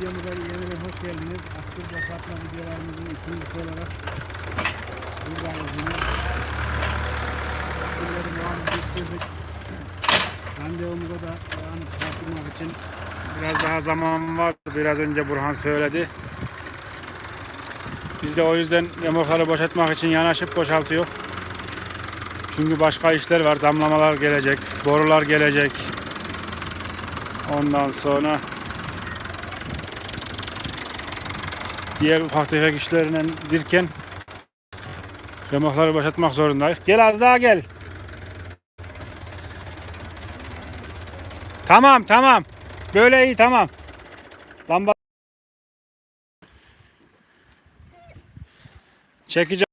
videomuza yeniden hoş geldiniz. Askır boşaltma videolarımızın ikincisi olarak buradayız yine. Askırları muhabbet ettirdik. Randevumuza da yani çıkartmak için biraz daha zaman var. Biraz önce Burhan söyledi. Biz de o yüzden yamukları boşaltmak için yanaşıp boşaltıyor. Çünkü başka işler var. Damlamalar gelecek, borular gelecek. Ondan sonra diğer ufak tefek işlerine birken remohları boşaltmak zorundayız. Gel az daha gel. Tamam tamam. Böyle iyi tamam. Lamba Çekeceğim.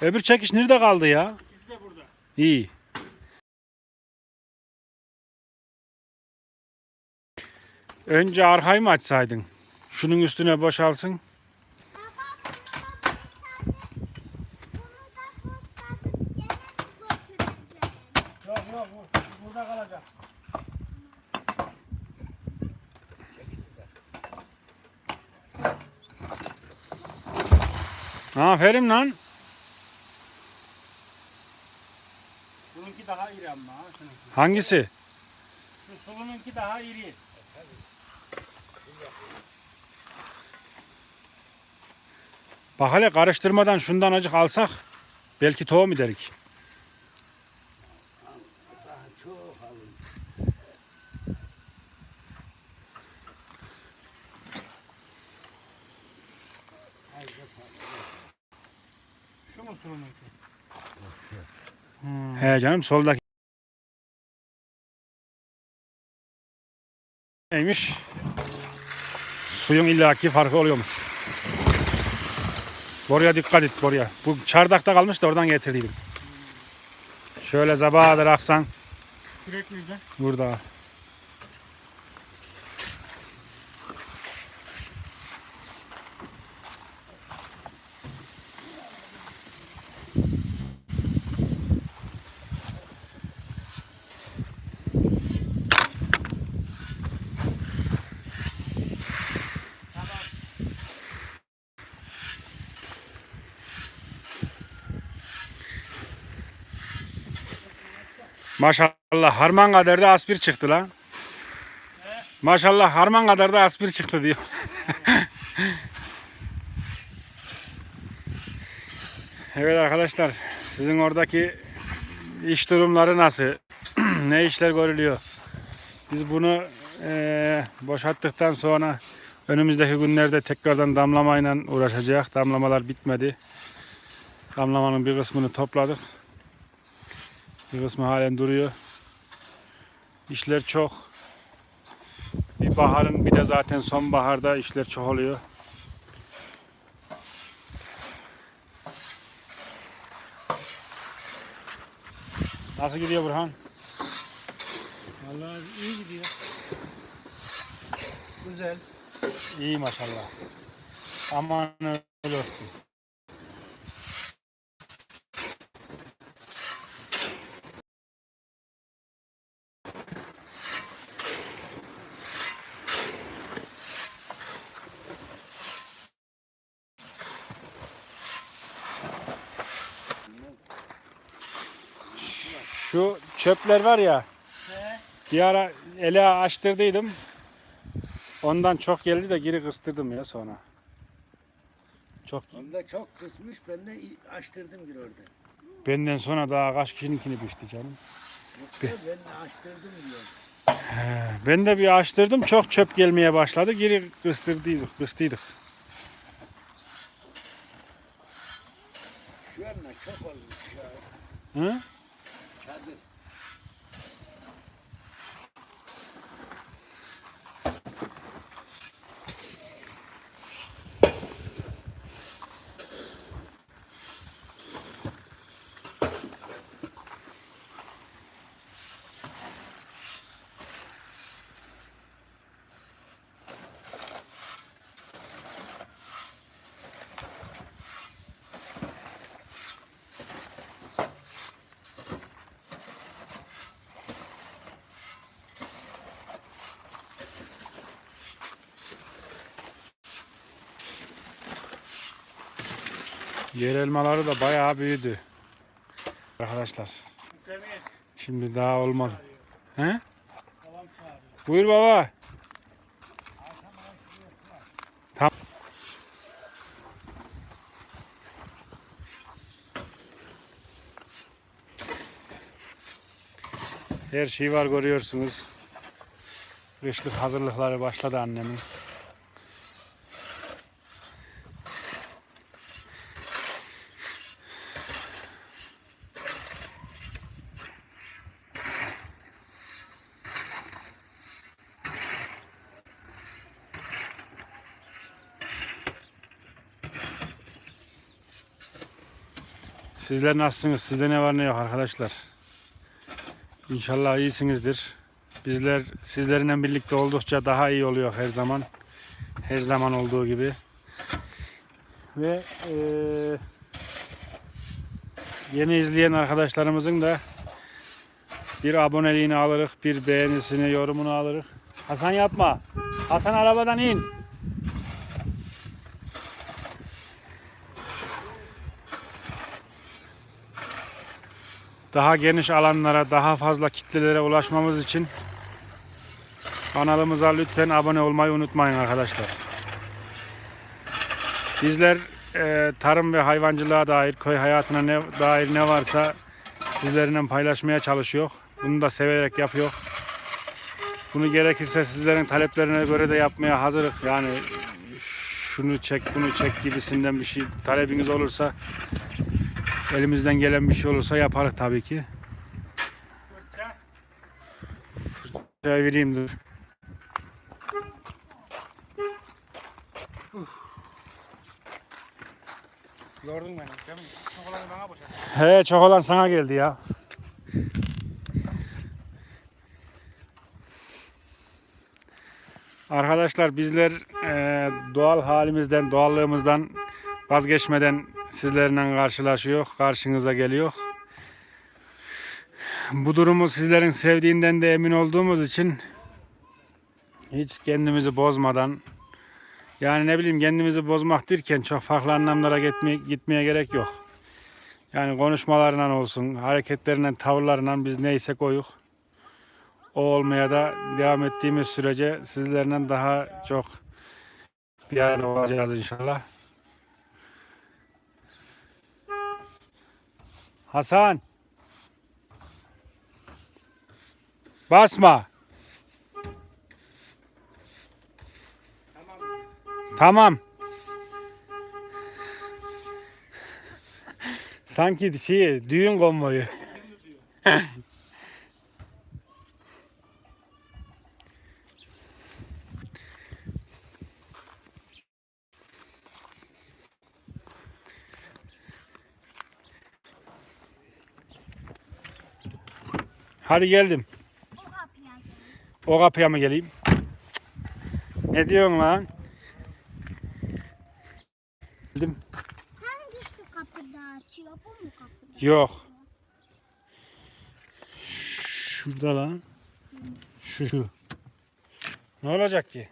Öbür çekiş nerede kaldı ya? İkisi de burada. İyi. Önce arkayı mı açsaydın? Şunun üstüne boşalsın. Aferin lan. Bununki daha iri ama ha şununki. Hangisi? Şu sulununki daha iri. Bak hele karıştırmadan şundan acık alsak belki tohum ederik. Sulununki? He canım soldaki. Neymiş? Suyun illaki farkı oluyormuş. Boruya dikkat et boruya. Bu çardakta kalmış da oradan getirdiydim. Şöyle zabahadır aksan Sürekli burada. Maşallah harman kadar da aspir çıktı lan. Maşallah harman kadar da aspir çıktı diyor. evet arkadaşlar sizin oradaki iş durumları nasıl? ne işler görülüyor? Biz bunu eee boşalttıktan sonra önümüzdeki günlerde tekrardan damlamayla uğraşacak. Damlamalar bitmedi. Damlamanın bir kısmını topladık. Bir kısmı halen duruyor. İşler çok. Bir baharın bir de zaten sonbaharda işler çok oluyor. Nasıl gidiyor Burhan? Vallahi iyi gidiyor. Güzel. İyi maşallah. Aman öyle olsun. Şu çöpler var ya. He. Bir ara ele açtırdıydım. Ondan çok geldi de geri kıstırdım ya sonra. Çok Onda çok kısmış ben de açtırdım bir orada. benden sonra daha kaç kişininkini pişti canım. Yoksa ben de açtırdım diyor. Ben de bir açtırdım çok çöp gelmeye başladı. Geri kıstırdıydık, kıstıydık. Şu anda çok olmuş ya. Hı? Yer elmaları da bayağı büyüdü. Arkadaşlar. Şimdi daha olmadı. He? Buyur baba. Tamam. Her şey var görüyorsunuz. Kışlık hazırlıkları başladı annemin. Sizler nasılsınız? Sizde ne var ne yok arkadaşlar? İnşallah iyisinizdir. Bizler sizlerle birlikte oldukça daha iyi oluyor her zaman. Her zaman olduğu gibi. Ve eee, yeni izleyen arkadaşlarımızın da bir aboneliğini alırız, bir beğenisini, yorumunu alırız. Hasan yapma. Hasan arabadan in. Daha geniş alanlara, daha fazla kitlelere ulaşmamız için kanalımıza lütfen abone olmayı unutmayın arkadaşlar. Bizler e, tarım ve hayvancılığa dair, köy hayatına ne, dair ne varsa sizlerle paylaşmaya çalışıyor. Bunu da severek yapıyor. Bunu gerekirse sizlerin taleplerine göre de yapmaya hazırız. Yani şunu çek, bunu çek gibisinden bir şey talebiniz olursa Elimizden gelen bir şey olursa yaparız tabii ki. Fırça. Vereyim dur. Gördün beni. Demin çikolatayı bana boşalt. He çok olan sana geldi ya. Arkadaşlar bizler eee, doğal halimizden, doğallığımızdan vazgeçmeden sizlerle karşılaşıyor, karşınıza geliyor. Bu durumu sizlerin sevdiğinden de emin olduğumuz için hiç kendimizi bozmadan yani ne bileyim kendimizi bozmak derken çok farklı anlamlara gitmeye, gitmeye gerek yok. Yani konuşmalarından olsun, hareketlerinden, tavırlarından biz neyse koyuk. O olmaya da devam ettiğimiz sürece sizlerle daha çok bir arada olacağız inşallah. Hasan. Basma. Tamam. Tamam. Sanki şey düğün konvoyu. Hadi geldim. O kapıya mı geleyim? Ne diyorsun lan? Geldim. Hangisi kapıda açıyor? Bu mu kapıda? Yok. Şurada lan. Şu şu. Ne olacak ki?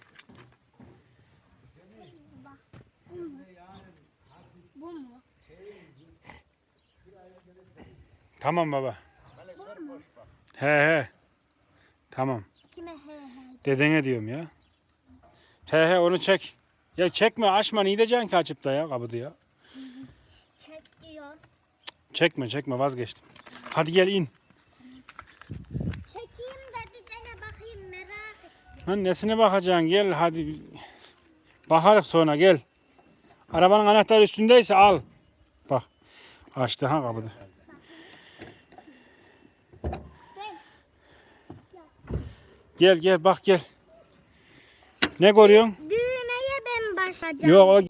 Tamam baba. He he. Tamam. Kime he he? Dedene diyorum ya. He he onu çek. Ya çekme açma ne diyeceksin ki açıp da ya kapıda ya. Çek diyor. Çekme çekme vazgeçtim. Hadi gel in. Çekeyim de bir tane bakayım merak et. Lan nesine bakacaksın gel hadi. Bakarız sonra gel. Arabanın anahtarı üstündeyse al. Bak. Açtı ha kapıda. Gel gel bak gel. Ne görüyorsun? Düğmeye ben basacağım. Yok o.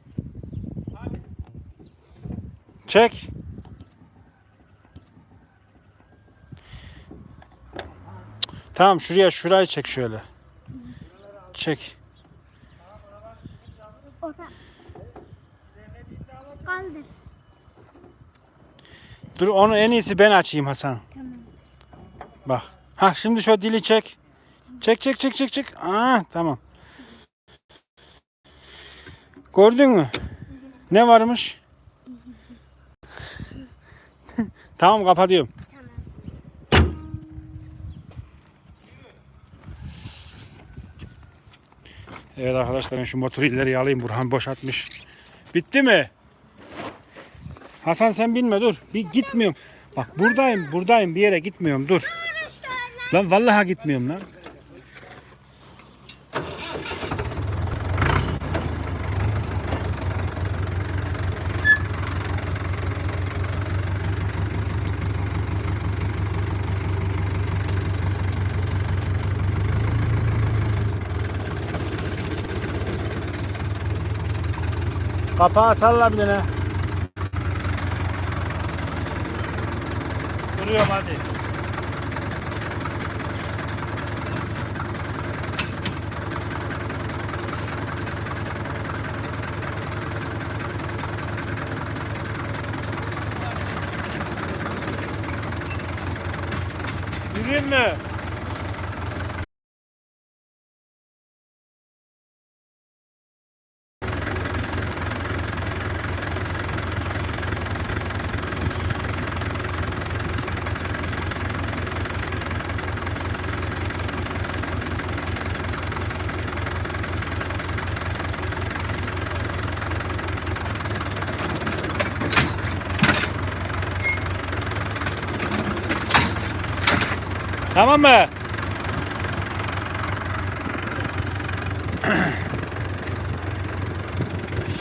Çek. Tamam şuraya şurayı çek şöyle. Çek. Kaldır. Dur onu en iyisi ben açayım Hasan. Tamam. Bak. Ha şimdi şu dili çek. Çek çek çek çek çek. Aa tamam. Gördün mü? Ne varmış? Tamam kapatıyorum. Tamam. Evet arkadaşlar ben şu motoru ileriye alayım. Burhan boşaltmış. Bitti mi? Hasan sen binme dur. Bir gitmiyorum. Bak buradayım buradayım bir yere gitmiyorum dur. Lan vallahi gitmiyorum lan. Kapağı salla bir tane. Duruyorum hadi. Yürüyeyim mi? Tamam mı?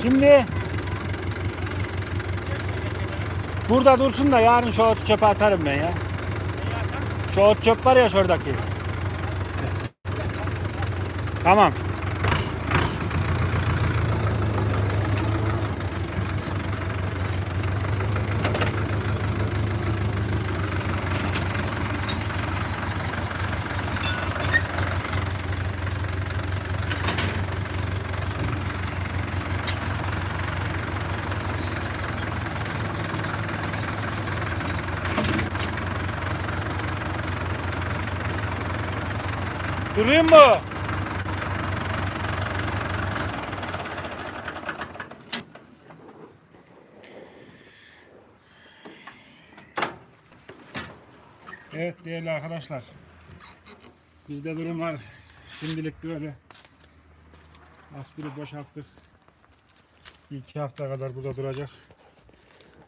Şimdi burada dursun da yarın şu otu çöpe atarım ben ya. Şu ot çöp var ya şuradaki. Tamam. Durayım mı? Evet değerli arkadaşlar. Bizde durumlar şimdilik böyle. Aspiri boşalttık. İki hafta kadar burada duracak.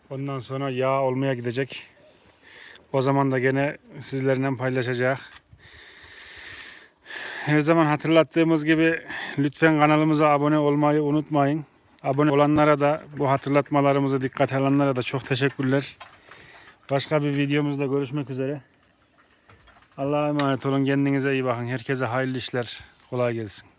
Ondan sonra yağ olmaya gidecek. O zaman da gene sizlerle paylaşacak. Her zaman hatırlattığımız gibi lütfen kanalımıza abone olmayı unutmayın. Abone olanlara da bu hatırlatmalarımızı dikkat alanlara da çok teşekkürler. Başka bir videomuzda görüşmek üzere. Allah'a emanet olun. Kendinize iyi bakın. Herkese hayırlı işler. Kolay gelsin.